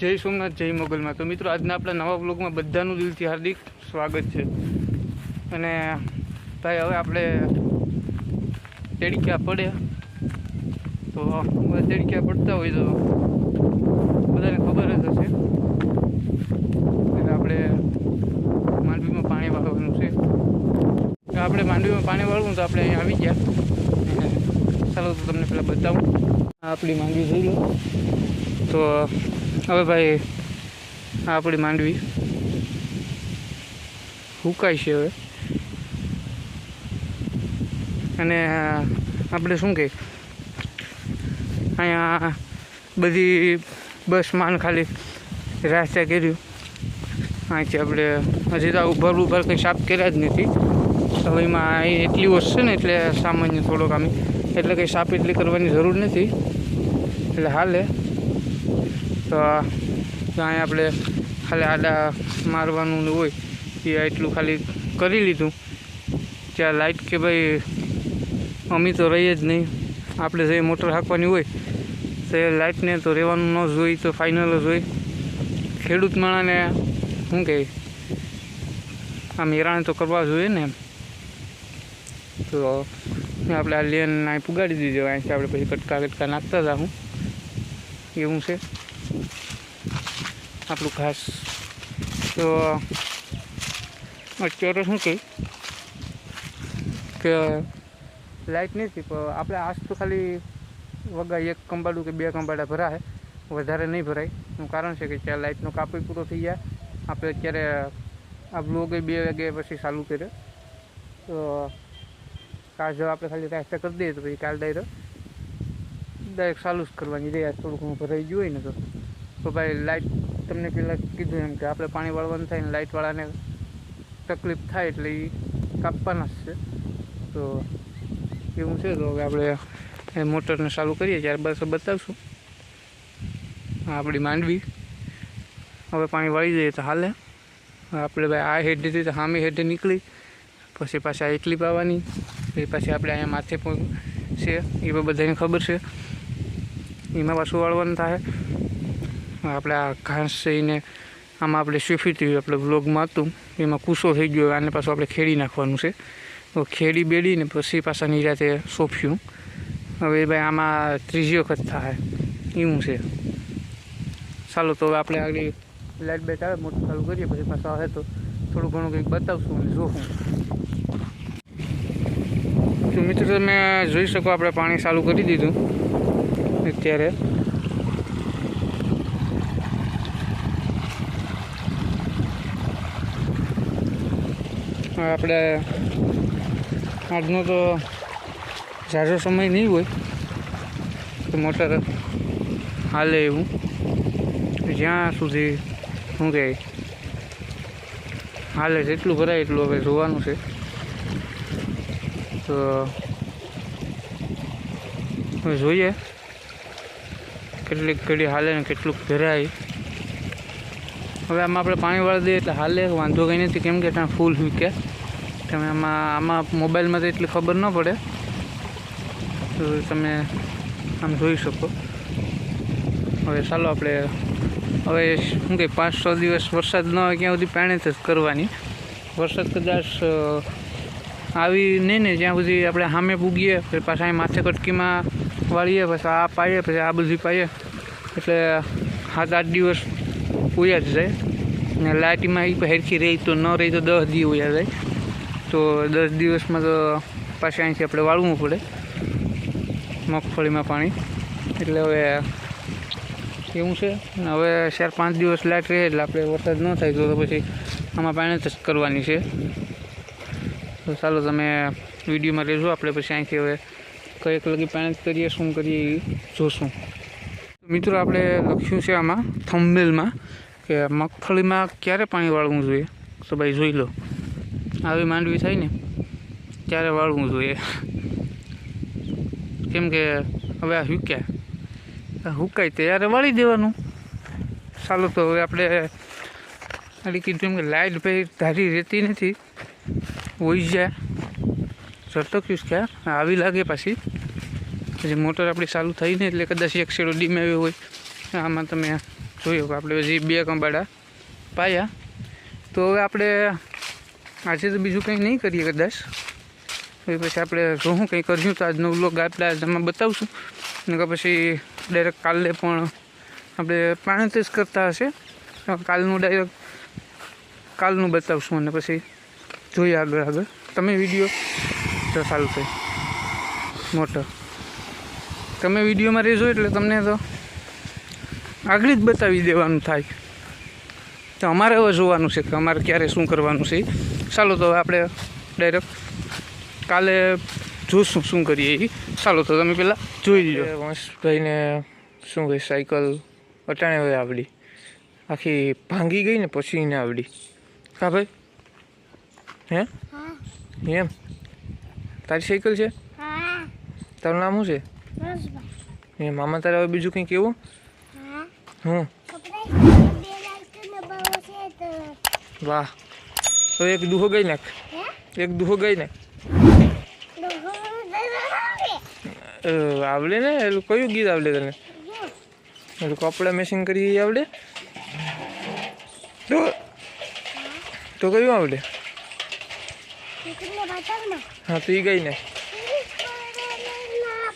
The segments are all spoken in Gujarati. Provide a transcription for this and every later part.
જય સોમનાથ, જય મોગલમાં. તો મિત્રો, આજના આપણા નવા બ્લોગમાં બધાનું દિલથી હાર્દિક સ્વાગત છે. અને ભાઈ, હવે આપણે તેડક્યા પડ્યા. તો બધા તેડક્યા પડતા હોય તો બધાને ખબર જ હશે. એટલે આપણે માંડવીમાં પાણી વાળવાનું છે. આપણે માંડવીમાં પાણી વાળવું તો આપણે અહીંયા આવી ગયા. ચાલો તો તમને પહેલાં બતાવું. આપણી માંડવી જોઈ લો. તો હવે ભાઈ આ આપણી માંડવી. હુકાય છે હવે. અને આપણે શું કહે અહીંયા બધી બસ માન ખાલી રાસ્તા કર્યું. અહીંથી આપણે, હજી તો ઉભર ઉભર કંઈ સાફ કર્યા જ નથી. હવે એમાં અહીં એટલી ઓછ ને, એટલે સામાન્ય થોડોક આમ, એટલે કંઈ સાફ એટલી કરવાની જરૂર નથી. એટલે હાલે. તો અહીંયા આપણે ખાલી આડા મારવાનું હોય એ એટલું ખાલી કરી લીધું. ત્યાં લાઇટ કે ભાઈ અમી તો રહીએ જ નહીં. આપણે જે મોટર હાંકવાની હોય, તો એ લાઇટને તો રહેવાનું ન જોઈ, તો ફાઇનલ જ હોય. ખેડૂત માણાને શું કહે? આમ હેરાણ તો કરવા જોઈએ ને એમ. તો આપણે આ લેન અહીં પુગાડી દીધો. અહીંથી આપણે પછી કટકા કટકા નાખતા હતા હું એવું છે. આપણું ઘાસ તો અત્યારે શું કહી કે લાઇટ નથી પણ આપણે આજ તો ખાલી વગા એક કંબાડું કે બે કંબાડા ભરાય વધારે નહીં ભરાય. એનું કારણ છે કે ત્યાં લાઇટનો કાપી પૂરો થઈ જાય. આપણે અત્યારે આ બ્લોગ બે વાગે પછી ચાલુ કરે તો, કાલ જો આપણે ખાલી રાસ્તા કરી દઈએ તો પછી કાલ ડાયરેક્ટ ડાયરેક્ટ ચાલુ જ કરવાની રહે થોડું ઘણું ભરાઈ ગયું હોય ને તો. તો ભાઈ લાઇટ તમને પહેલાં કીધું એમ કે આપણે પાણી વાળવાનું થાય ને લાઇટવાળાને તકલીફ થાય એટલે એ કાપવાના જ છે. તો એવું છે તો હવે આપણે એ મોટરને ચાલુ કરીએ ત્યારે બસ બતાવશું. આ આપણી માંડવી. હવે પાણી વાળી જઈએ તો હાલે. આપણે ભાઈ આ હેડેથી તો સામે હેડે નીકળી. પછી પાછી આ એકલી પાવાની. પછી પાછી આપણે અહીંયા માથે પણ છે એ પણ બધાને ખબર છે. એમાં પાછું વાળવાનું થાય. આપણે આ ઘાસ એને આમાં આપણે શેફી થયું આપણે વ્લોગમાં હતું એમાં કૂસો થઈ ગયો, આને પાછું આપણે ખેડી નાખવાનું છે. તો ખેડી બેડીને પછી પાછા નિરાતે સોંપ્યું. હવે ભાઈ આમાં ત્રીજી વખત થાય. એવું છે. ચાલો, તો હવે આપણે આગળ લાઇટ બેટ આવે, મોટું ચાલુ કરીએ, પછી પાછા આવે તો થોડું ઘણું કંઈક બતાવશું અને જોશું. તો મિત્રો, તમે જોઈ શકો, આપણે પાણી ચાલુ કરી દીધું અત્યારે. આપણે આજનો તો ઝાઝો સમય નહીં હોય, તો મોટર હાલે એવું. જ્યાં સુધી શું કહે હાલે જેટલું ભરાય, એટલું હવે જોવાનું છે. તો હવે જોઈએ કેટલીક ઘડી હાલે ને કેટલુંક ભરાય. હવે આમાં આપણે પાણી વાળી દઈએ એટલે હાલે, વાંધો કંઈ નથી. કેમ કે ત્યાં ફૂલ મૂકે તમે આમાં આમાં મોબાઈલમાં તો એટલી ખબર ન પડે. તો તમે આમ જોઈ શકો. હવે ચાલો આપણે હવે શું કે પાંચ છ દિવસ વરસાદ ન હોય ત્યાં સુધી પાણી જ કરવાની. વરસાદ કદાચ આવી નહીં ને જ્યાં સુધી આપણે સામે પૂગીએ, પછી પાછા અહીં માથે કટકીમાં વાળીએ, પછી આ પાઈએ પછી આ બધી પાઈએ એટલે સાત આઠ દિવસ ઉયા જ જાય. ને લાઇટીમાં એ હેરખી રહી તો ન રહી તો દસ દી ઉયા જાય. તો દસ દિવસમાં તો પાછા અહીંથી આપણે વાળવું પડે. મગફળીમાં પાણી. એટલે હવે એવું છે. હવે ચાર પાંચ દિવસ લાઇટ રહે એટલે આપણે વરસાદ ન થાય તો પછી આમાં પાણી જ કરવાની છે. તો ચાલો તમે વિડીયોમાં રહેજો. આપણે પછી અહીંથી હવે કંઈક લગી પાણી કરીએ, શું કરીએ એ જોશું. મિત્રો, આપણે લખ્યું છે આમાં થંબેલમાં કે મગફળીમાં ક્યારે પાણી વાળવું જોઈએ? તો ભાઈ જોઈ લો. આવી માંડવી થાય ને, ત્યારે વાળવું જોઈએ. કેમ કે હવે આ હુક્યા. હુકાય ત્યારે વાળી દેવાનું. ચાલો તો હવે આપણે આડી કીધું કે લાઇટ ભાઈ ધારી રહેતી નથી. હોઈ જાય. સરતક્યું કે આવી લાગે પાછી. પછી મોટર આપણી ચાલુ થઈ ને એટલે કદાચ એક શેડો ડીમ આવ્યો હોય. આમાં તમે જોયું કે આપણે હજી બે કંબાડા પાયા. તો હવે આપણે આજે તો બીજું કંઈ નહીં કરીએ કદાચ. પછી આપણે જોઉં કંઈ કરશું તો આજનો વ્લોગ આપણે આજ તમે બતાવશું. કે પછી ડાયરેક્ટ કાલે પણ આપણે પાણી જ કરતા હશે. કાલનું ડાયરેક્ટ કાલનું બતાવશું અને પછી જોઈએ આગળ આગળ. તમે વીડિયો તો સારું થાય. મોટો. તમે વિડીયોમાં રહેજો એટલે તમને તો આગળ જ બતાવી દેવાનું થાય. તો અમારે હવે જોવાનું છે કે અમારે ક્યારે શું કરવાનું છે. ચાલો તો હવે આપણે ડાયરેક્ટ કાલે જોઈશું શું કરીએ એ ચાલો તો તમે પહેલાં જોઈ લો વંશભાઈને શું કહે સાયકલ અટાણે હવે આવડી. આખી ભાંગી ગઈ ને પછી એને આવડી. હા ભાઈ? હે? એમ? તારી સાયકલ છે? તારું નામ શું છે? એ મામા તારે હવે બીજું કંઈ કેવું હા હું કપડે બે લાઈટનો બહુ છે તો વાહ. તો એક દુહો ગઈ નાખ એક દુહો ગઈ ને અ, આવડે ને? એટલે કયું ગીત આવડે તને? એલું કપડાં મેસિંગ કરી આવડે? તો તો કયું આવડે? ને હા તો એ ગઈ ને ના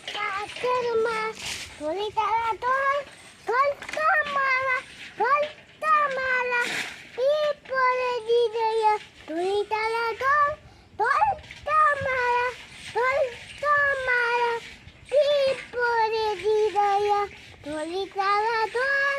તારા તો દીદયા થોડી તારા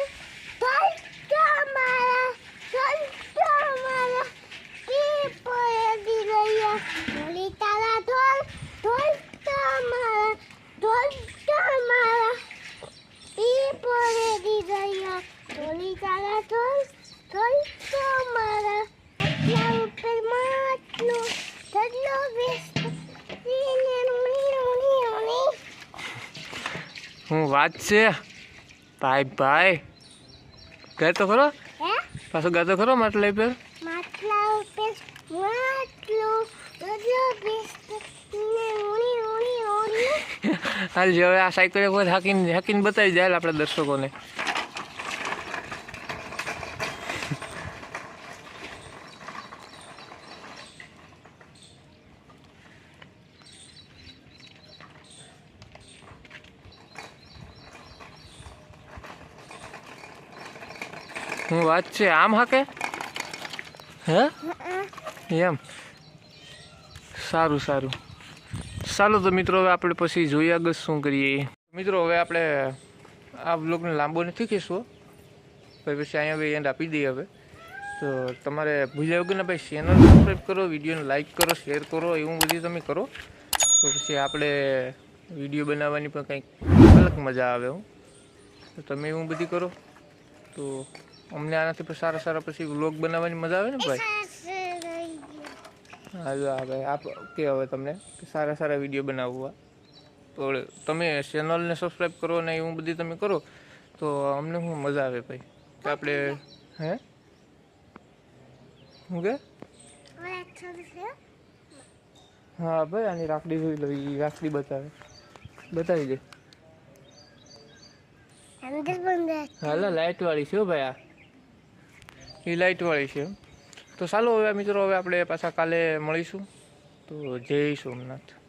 વાત છે. ભાઈ ભાઈ ગાય તો ખરો? પાછો પાછો ગાતો ખરો માટલા પર ઉપર હાલ જે હવે આ સાયકલ હાકીને હાકીને બતાવી જાય આપણા દર્શકોને. હું વાત છે? આમ હાકે? હે? એમ? સારું સારું. ચાલો તો મિત્રો, હવે આપણે પછી જોઈએ આગળ શું કરીએ. મિત્રો, હવે આપણે આ બ્લોગને લાંબો નથી ખેંચવો. ભાઈ પછી અહીંયા હવે એન્ડ આપી દઈએ હવે. તો તમારે ભૂલ્યા વગરના ભાઈ ચેનલ સબસ્ક્રાઈબ કરો, વિડીયોને લાઈક કરો શેર કરો, એવું બધું તમે કરો. તો પછી આપણે વીડિયો બનાવવાની પણ કંઈક અલગ મજા આવે, હું. તો તમે એવું બધું કરો. તો અમને આનાથી પછી સારા સારા પછી વ્લોગ બનાવવાની મજા આવે ને ભાઈ? હા જો આ ભાઈ આપ કે હવે તમને કે સારા સારા વીડિયો બનાવવા. તો તમે ચેનલને સબસ્ક્રાઈબ કરો ને એવું બધું તમે કરો તો અમને શું મજા આવે ભાઈ? કે આપણે હે? શું કે? હા ભાઈ આની રાખડી જોઈ લો એ રાખડી બતાવે. બતાવી દે. અંદર બંધ હાલો લાઇટવાળી છે હો ભાઈ આ. એ લાઇટવાળી છે. તો ચાલો હવે મિત્રો, હવે આપણે પાછા કાલે મળીશું. તો જય સોમનાથ.